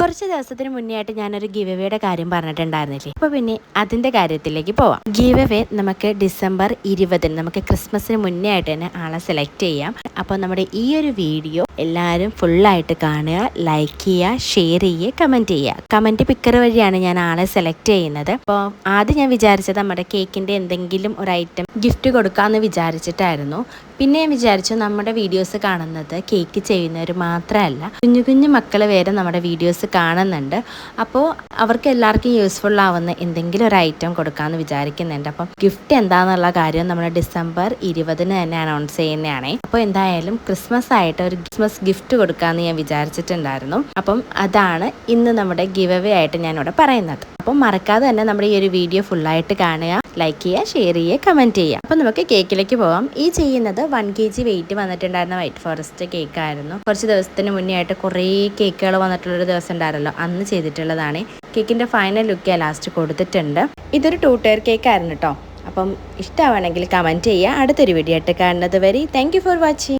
കുറച്ച് ദിവസത്തിന് മുന്നേ ആയിട്ട് ഞാനൊരു ഗീവ് എവേയുടെ കാര്യം പറഞ്ഞിട്ടുണ്ടായിരുന്നില്ലേ? അപ്പോൾ പിന്നെ അതിന്റെ കാര്യത്തിലേക്ക് പോവാം. ഗീവ് എവേ നമുക്ക് ഡിസംബർ ഇരുപതിന് നമുക്ക് ക്രിസ്മസിന് മുന്നേ ആയിട്ട് തന്നെ ആളെ സെലക്ട് ചെയ്യാം. അപ്പോൾ നമ്മുടെ ഈ ഒരു വീഡിയോ എല്ലാവരും ഫുള്ളായിട്ട് കാണുക ലൈക്ക് ചെയ്യുക ഷെയർ ചെയ്യുക കമന്റ് ചെയ്യുക. കമന്റ് പിക്കർ വഴിയാണ് ഞാൻ ആളെ സെലക്ട് ചെയ്യുന്നത്. അപ്പോൾ ആദ്യം ഞാൻ വിചാരിച്ചത് നമ്മുടെ കേക്കിന്റെ എന്തെങ്കിലും ഒരു ഐറ്റം ഗിഫ്റ്റ് കൊടുക്കാമെന്ന് വിചാരിച്ചിട്ടായിരുന്നു. പിന്നെ ഞാൻ വിചാരിച്ചു നമ്മുടെ വീഡിയോസ് കാണുന്നത് കേക്ക് ചെയ്യുന്നവർ മാത്രമല്ല. കുഞ്ഞു കുഞ്ഞു മക്കൾ വരെ നമ്മുടെ വീഡിയോസ് കാണുന്നുണ്ട്. അപ്പോൾ അവർക്ക് എല്ലാവർക്കും യൂസ്ഫുൾ ആവുന്ന എന്തെങ്കിലും ഒരു ഐറ്റം കൊടുക്കാമെന്ന് വിചാരിക്കുന്നുണ്ട്. അപ്പം ഗിഫ്റ്റ് എന്താണെന്നുള്ള കാര്യം നമ്മൾ ഡിസംബർ ഇരുപതിന് തന്നെ അനൗൺസ് ചെയ്യുന്നതാണേ. അപ്പോൾ എന്തായാലും ക്രിസ്മസ് ആയിട്ട് ഒരു ക്രിസ്മസ് ഗിഫ്റ്റ് കൊടുക്കാമെന്ന് ഞാൻ വിചാരിച്ചിട്ടുണ്ടായിരുന്നു. അപ്പം അതാണ് ഇന്ന് നമ്മുടെ ഗിവ് അവേ ആയിട്ട് ഞാനിവിടെ പറയുന്നത്. അപ്പം മറക്കാതെ തന്നെ നമ്മുടെ ഈ ഒരു വീഡിയോ ഫുള്ളായിട്ട് കാണുക ലൈക്ക് ചെയ്യുക ഷെയർ ചെയ്യുക കമന്റ് ചെയ്യുക. അപ്പം നമുക്ക് കേക്കിലേക്ക് പോകാം ഈ ചെയ്യുന്നത് വൺ കെ ജി വെയിറ്റ് വന്നിട്ടുണ്ടായിരുന്ന വൈറ്റ് ഫോറസ്റ്റ് കേക്ക് ആയിരുന്നു. കുറച്ച് ദിവസത്തിന് മുന്നേ ആയിട്ട് കുറേ കേക്കുകൾ വന്നിട്ടുള്ളൊരു ദിവസം ഉണ്ടായിരുന്നല്ലോ. അന്ന് ചെയ്തിട്ടുള്ളതാണ്. കേക്കിന്റെ ഫൈനൽ ലുക്ക് ലാസ്റ്റ് കൊടുത്തിട്ടുണ്ട്. ഇതൊരു ടൂ ടയർ കേക്ക് ആയിരുന്നു കേട്ടോ അപ്പം ഇഷ്ടമാണെങ്കിൽ കമന്റ് ചെയ്യുക. അടുത്തൊരു വീഡിയോ ആയിട്ട് കാണുന്നത് വരെ താങ്ക് ഫോർ വാച്ചിങ്